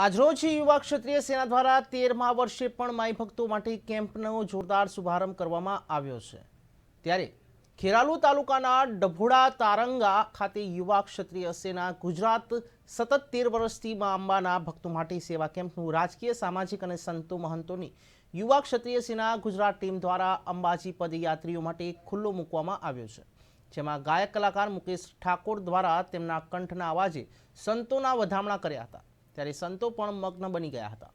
આજરોજ યુવા ક્ષત્રિય સેના દ્વારા તેરમા વર્ષે પણ માઈ ભક્તો માટે કેમ્પનો જોરદાર શુભારંભ કરવામાં આવ્યો છે. ત્યારે ખેરાલુ તાલુકાના ડભોડા તારંગા ખાતે યુવા ક્ષત્રિય સેના ગુજરાત સતત તેર વર્ષથી મા અંબાના ભક્તો માટે સેવા કેમ્પનું રાજકીય, સામાજિક અને સંતો મહંતોની યુવા ક્ષત્રિય સેના ગુજરાત ટીમ દ્વારા અંબાજી પદયાત્રીઓ માટે ખુલ્લો મૂકવામાં આવ્યો છે. જેમાં ગાયક કલાકાર મુકેશ ઠાકોર દ્વારા તેમના કંઠના અવાજે સંતોના વધામણા કર્યા હતા. ત્યારે સંતો પણ મગ્ન બની ગયા હતા.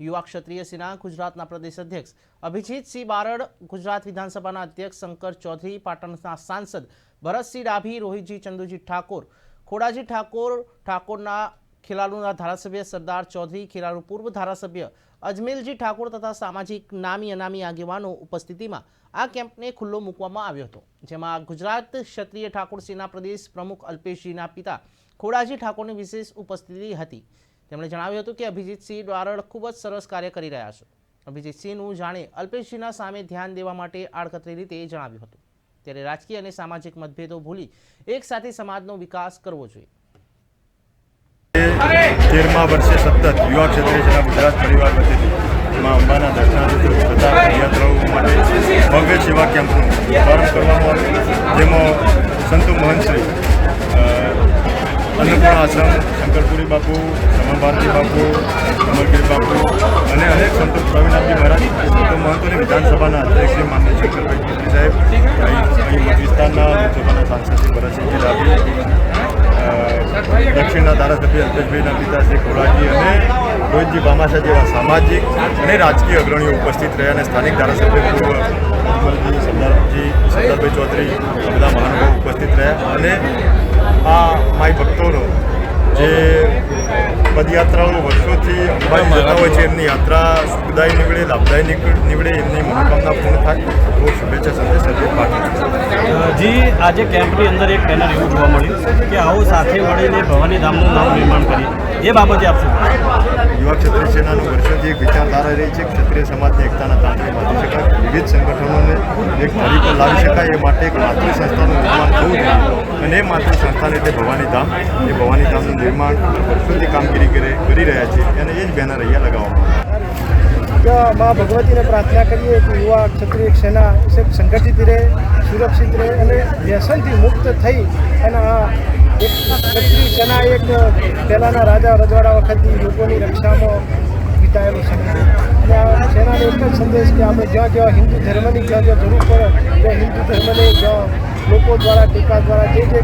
યુવા ક્ષત્રિય સેના ગુજરાતના પ્રદેશ અધ્યક્ષ અભિજીતસિંહ બારડ, ગુજરાત વિધાનસભાના અધ્યક્ષ શંકર ચૌધરી, પાટણના સાંસદ ભરતસિંહ ડાભી, રોહિતજી ચંદુજી ઠાકોર, ખોડાજી ઠાકોર, ઠાકોરના ખેલાડુના ધારાસભ્ય સરદાર ચૌધરી ખેલાડુ પૂર્વ ધારાસભ્ય અજમેલજી ઠાકોર તથા સામાજિક નામી અનામી આગેવાનો ઉપસ્થિતિમાં આ કેમ્પને ખુલ્લો મૂકવામાં આવ્યો હતો, જેમાં ગુજરાત ક્ષત્રિય ઠાકોર સેના પ્રદેશ પ્રમુખ અલ્પેશજીના પિતા ખોડાજી ઠાકોરની વિશેષ ઉપસ્થિતિ હતી. તેમણે જણાવ્યું હતું કે અભિજીતસિંહ દ્વારડ ખૂબ જ સરસ કાર્ય કરી રહ્યા છે. અભિજીતસિંહનું જાણે અલ્પેશજીના સામે ધ્યાન દેવા માટે આડકતરી રીતે જણાવ્યું હતું. ત્યારે રાજકીય અને સામાજિક મતભેદો ભૂલી એક સાથે સમાજનો વિકાસ કરવો જોઈએ. તેરમા વર્ષે સતત યુવા ક્ષેત્રે જેના ગુજરાત પરિવાર વતીથી માં અંબાના દર્શનાર્થે થતા યાત્રાઓ માટે ભવ્ય સેવા કેમ્પનું પ્રારંભ કરવામાં આવ્યો જેમાં સંતુ મહંતશ્રી અન્નપૂર્ણા આશ્રમ, શંકરપુરી બાપુ રમણ ભારતી બાપુ, કમલગીરી બાપુ અને અનેક સંતો પ્રવીણનાથજી મહારાજ તો મહત્વની વિધાનસભાના અધ્યક્ષ શ્રી માન્ય શંકરભાઈ સાહેબ, અહીં વિસ્તારના લોકસભાના સાંસદ શ્રી ભરતસિંહજી ડાભી દક્ષિણના ધારાસભ્ય અલ્પેશભાઈના પિતા શ્રી ખોરાજી અને રોહિતજી બામાસા જેવા સામાજિક અને રાજકીય અગ્રણીઓ ઉપસ્થિત રહ્યા અને સ્થાનિક ધારાસભ્ય પૂર્વ પદયાત્રાઓ વર્ષોથી અંબાજી જતા હોય છે એમની યાત્રા સુખદાય નીવડે લાભદાય નીકળે નીવડે એમની મનોકામના પૂર્ણ થાય. એવો શુભેચ્છા સંદેશ પાઠવું જી આજે કેમ્પની અંદર એક બેનર એવું જોવા મળ્યું કે આવો સાથે મળીને ભવાની ધામનું નામ નિર્માણ કરીએ. એ બાબતે આપશું યુવા ક્ષત્રિય સેનાનું વર્ષોથી એક વિચારધારા રહી છે ક્ષત્રિય સમાજની એકતાના તાંત્રિક બાંધી શકાય. વિવિધ સંગઠનોને એક ધરી લાવી શકાય. એ માટે એક માતૃ સંસ્થાનું નિર્માણ થવું અને માત્ર માતૃ રીતે ભવાની ધામ. એ ભવાની ધામનું નિર્માણ વર્ષોથી કામગીરી કરે રહ્યા છે અને એ જ બેનર અહીંયા લગાવવામાં મા ભગવતીને પ્રાર્થના કરીએ કે યુવા ક્ષત્રિય સેના સંગઠિત રહે, સુરક્ષિત રહે અને વ્યસનથી મુક્ત થઈ. અને આ એક ક્ષત્રિય સેના એક પહેલાંના રાજા રજવાડા વખતથી લોકોની રક્ષામાં વિતાયેલો સમય અને આ સેનાનો એક જ સંદેશ કે આપણે જ્યાં જ્યાં હિન્દુ ધર્મની જ્યાં જ્યાં જરૂર પડે, ત્યાં હિન્દુ ધર્મને જ્યાં લોકો દ્વારા ટીકા દ્વારા જે જે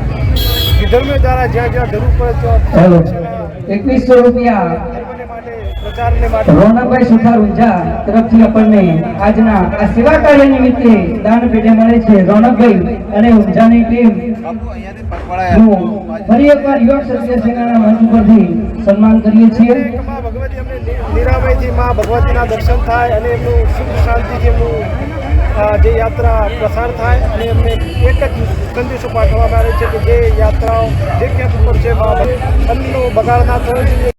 વિધર્મીઓ દ્વારા જ્યાં જ્યાં જરૂર પડે એકવીસો રૂપિયા. ધર્મને માટે પ્રચારને માટે રોનકભાઈ સુથાર ઊંઝા તરફથી આપણને આજના આ સેવા કાર્ય નિમિત્તે દાન પેટે મળે છે. રોનકભાઈ અને ઊંઝાની ટીમ. ફરી એકવાર યુવા ક્ષત્રિય સેનાના મંચ ઉપરથી સન્માન કરીએ છીએ. મા ભગવતી. અમને નિ- નિરામયથી મા ભગવતીના દર્શન થાય અને એમનું સુખ શાંતિથી એમનું જે યાત્રા પ્રસાર થાય અને એમને એક જ સંદેશો પાઠવવામાં આવે છે કે જે યાત્રાઓ જે ક્યાંક ઉપર છે ભગ- અન્નનો બગાડ ના થવો જોઈએ